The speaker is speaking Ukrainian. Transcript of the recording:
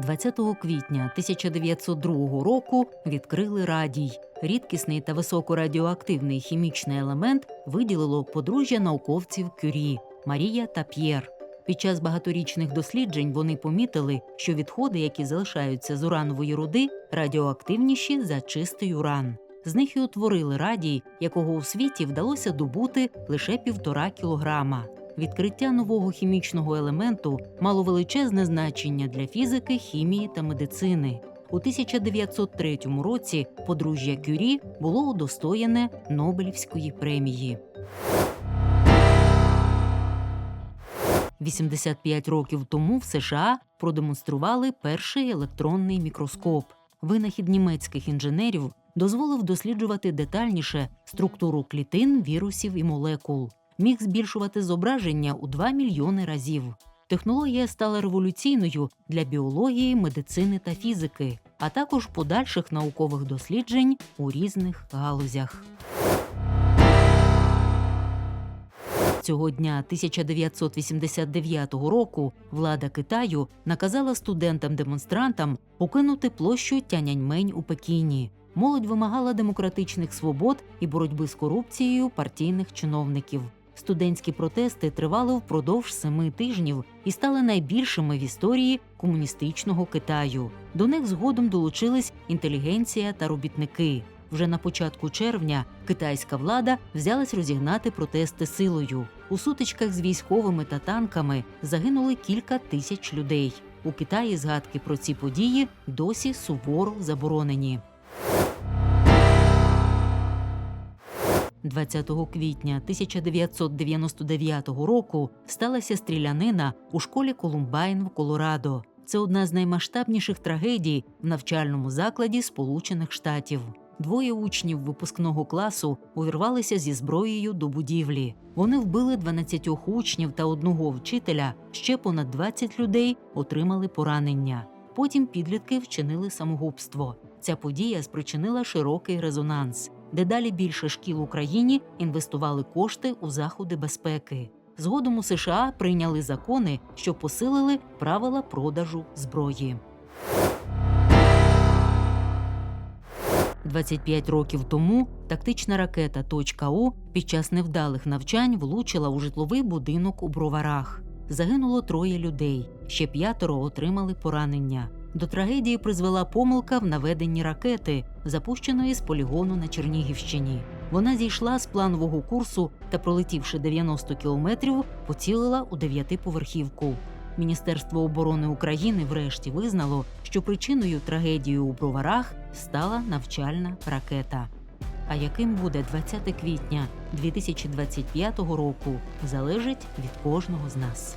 20 квітня 1902 року відкрили радій. Рідкісний та високорадіоактивний хімічний елемент виділило подружжя науковців Кюрі Марія та П'єр. Під час багаторічних досліджень вони помітили, що відходи, які залишаються з уранової руди, радіоактивніші за чистий уран. З них і утворили радій, якого у світі вдалося добути лише півтора кілограма. Відкриття нового хімічного елементу мало величезне значення для фізики, хімії та медицини. У 1903 році подружжя Кюрі було удостоєне Нобелівської премії. 85 років тому в США продемонстрували перший електронний мікроскоп. Винахід німецьких інженерів дозволив досліджувати детальніше структуру клітин, вірусів і молекул. Міг збільшувати зображення у 2 мільйони разів. Технологія стала революційною для біології, медицини та фізики, а також подальших наукових досліджень у різних галузях. Цього дня 1989 року влада Китаю наказала студентам-демонстрантам покинути площу Тяньаньмень у Пекіні. Молодь вимагала демократичних свобод і боротьби з корупцією партійних чиновників. Студентські протести тривали впродовж семи тижнів і стали найбільшими в історії комуністичного Китаю. До них згодом долучились інтелігенція та робітники. Вже на початку червня китайська влада взялась розігнати протести силою. У сутичках з військовими та танками загинули кілька тисяч людей. У Китаї згадки про ці події досі суворо заборонені. 20 квітня 1999 року сталася стрілянина у школі Колумбайн в Колорадо. Це одна з наймасштабніших трагедій в навчальному закладі Сполучених Штатів. Двоє учнів випускного класу увірвалися зі зброєю до будівлі. Вони вбили 12 учнів та одного вчителя. Ще понад 20 людей отримали поранення. Потім підлітки вчинили самогубство. Ця подія спричинила широкий резонанс. Дедалі більше шкіл в Україні інвестували кошти у заходи безпеки. Згодом у США прийняли закони, що посилили правила продажу зброї. 25 років тому тактична ракета «Точка У» під час невдалих навчань влучила у житловий будинок у броварах. Загинуло троє людей, ще п'ятеро отримали поранення. До трагедії призвела помилка в наведенні ракети, запущеної з полігону на Чернігівщині. Вона зійшла з планового курсу та, пролетівши 90 кілометрів, поцілила у дев'ятиповерхівку. Міністерство оборони України врешті визнало, що причиною трагедії у броварах стала навчальна ракета. А яким буде 20 квітня 2025 року, залежить від кожного з нас.